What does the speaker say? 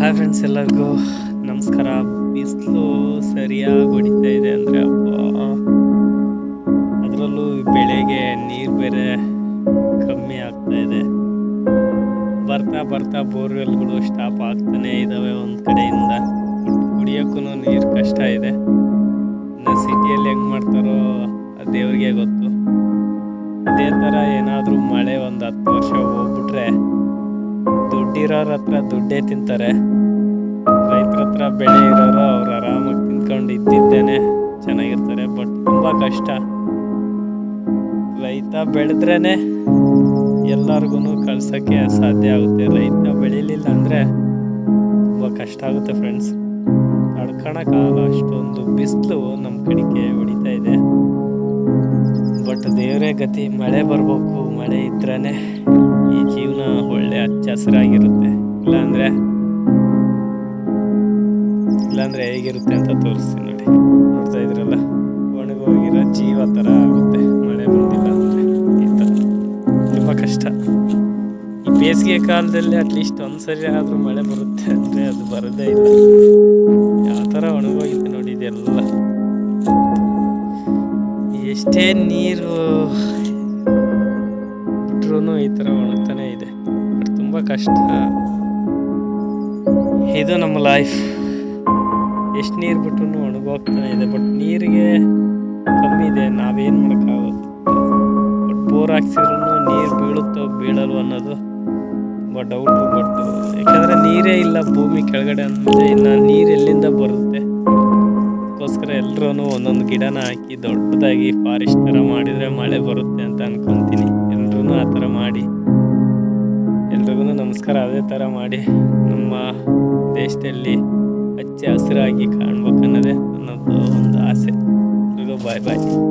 Hi friends ಎಲ್ಲರಿಗೂ ನಮಸ್ಕಾರ. ಬಿಸಿಲು ಸರಿಯಾಗಿ ಹೊಡಿತಾ ಇದೆ ಅಂದರೆ ಅಪ್ಪ. ಅದರಲ್ಲೂ ಬೆಳೆಗೆ ನೀರು ಬೇರೆ ಕಮ್ಮಿ ಆಗ್ತಾ ಇದೆ. ಬರ್ತಾ ಬರ್ತಾ ಬೋರ್ವೆಲ್ಗಳು ಸ್ಟಾಪ್ ಆಗ್ತಾನೆ ಇದ್ದಾವೆ ಒಂದು ಕಡೆಯಿಂದ. ಕುಡಿಯೋಕ್ಕೂ ನೀರು ಕಷ್ಟ ಇದೆ. ಇನ್ನು ಸಿಟಿಯಲ್ಲಿ ಹೆಂಗೆ ಮಾಡ್ತಾರೋ ದೇವ್ರಿಗೆ ಗೊತ್ತು. ಅದೇ ಥರ ಏನಾದರೂ ಮಳೆ ಒಂದು ಹತ್ತು ವರ್ಷ ಹೋಗ್ಬಿಟ್ರೆ ದುಡ್ಡಿರೋರ ಹತ್ರ ದುಡ್ಡೇ ತಿಂತಾರೆ. ರೈತರ ಹತ್ರ ಬೆಳೆ ಇರೋರು ಅವ್ರು ಆರಾಮಾಗಿ ತಿನ್ಕೊಂಡು ಇದ್ದಿದ್ದೇನೆ. ಚೆನ್ನಾಗಿರ್ತಾರೆ, ಬಟ್ ತುಂಬ ಕಷ್ಟ. ರೈತ ಬೆಳೆದ್ರೇ ಎಲ್ಲರಿಗೂ ಕಳ್ಸೋಕ್ಕೆ ಸಾಧ್ಯ ಆಗುತ್ತೆ. ರೈತ ಬೆಳಿಲಿಲ್ಲ ಅಂದರೆ ತುಂಬ ಕಷ್ಟ ಆಗುತ್ತೆ ಫ್ರೆಂಡ್ಸ್ ತಡ್ಕೊಳಕ್ಕಾಗಲ್ಲ ಅಷ್ಟೊಂದು ಬಿಸಿಲು ನಮ್ಮ ಕಡೆಗೆ ಹೊಡಿತಾ ಇದೆ. ಬಟ್ ದೇವರೇ ಗತಿ, ಮಳೆ ಬರಬೇಕು, ಮಳೆ ಇದ್ರೇ ಹಸಿರಾಗಿರುತ್ತೆ. ಇಲ್ಲಾಂದ್ರೆ ಇಲ್ಲಾಂದ್ರೆ ಹೇಗಿರುತ್ತೆ ಅಂತ ತೋರಿಸ್ತೀನಿ ನೋಡಿ. ನೋಡ್ತಾ ಇದ್ರಲ್ಲ ಒಣಗೋಗಿರೋ ಜೀವ ಥರ ಆಗುತ್ತೆ. ಮಳೆ ಬಂದಿಲ್ಲ ಅಂದರೆ ಈ ಥರ ತುಂಬ ಕಷ್ಟ. ಈ ಬೇಸಿಗೆ ಕಾಲದಲ್ಲಿ ಅಟ್ಲೀಸ್ಟ್ ಆದರೂ ಮಳೆ ಬರುತ್ತೆ ಅಂದರೆ ಅದು ಬರೋದೇ ಇಲ್ಲ. ಯಾವ ಥರ ಒಣಗೋಗಿದೆ ನೋಡಿ ಇದೆಲ್ಲ. ಎಷ್ಟೇ ನೀರು ಬಿಟ್ರೂ ಈ ಥರ ಒಣಗ್ತಾನೆ ಇದೆ. ತುಂಬ ಕಷ್ಟ ಇದು ನಮ್ಮ ಲೈಫ್ ಎಷ್ಟು ನೀರು ಬಿಟ್ಟು ಒಣಗೋಗ್ತಾನೆ ಇದೆ ಬಟ್ ನೀರಿಗೆ ಕಮ್ಮಿ ಇದೆ, ನಾವೇನು ಮಾಡೋಕ್ಕಾಗುತ್ತೆ? ಬಟ್ ಬೋರ್ ಹಾಕ್ಸಿದ್ರು ನೀರು ಬೀಳುತ್ತೋ ಬೀಳಲ್ವ ಅನ್ನೋದು ತುಂಬ ಡೌಟು ಬಟ್ ಯಾಕಂದರೆ ನೀರೇ ಇಲ್ಲ ಭೂಮಿ ಕೆಳಗಡೆ ಅಂದರೆ, ಇನ್ನು ನೀರು ಎಲ್ಲಿಂದ ಬರುತ್ತೆ? ಅದಕ್ಕೋಸ್ಕರ ಎಲ್ಲರೂ ಒಂದೊಂದು ಗಿಡನ ಹಾಕಿ ದೊಡ್ಡದಾಗಿ ಫಾರೆಸ್ಟ್ ಥರ ಮಾಡಿದರೆ ಮಳೆ ಬರುತ್ತೆ ಅಂತ ಅನ್ಕೊಂತೀನಿ ನಮಸ್ಕಾರ ಅದೇ ಥರ ಮಾಡಿ ನಮ್ಮ ದೇಶದಲ್ಲಿ ಹಚ್ಚ ಹಸಿರಾಗಿ ಕಾಣ್ಬೇಕನ್ನೋದೇ ನನ್ನದು ಒಂದು ಆಸೆ. ಇದು ಬಾಯ್ ಬಾಯ್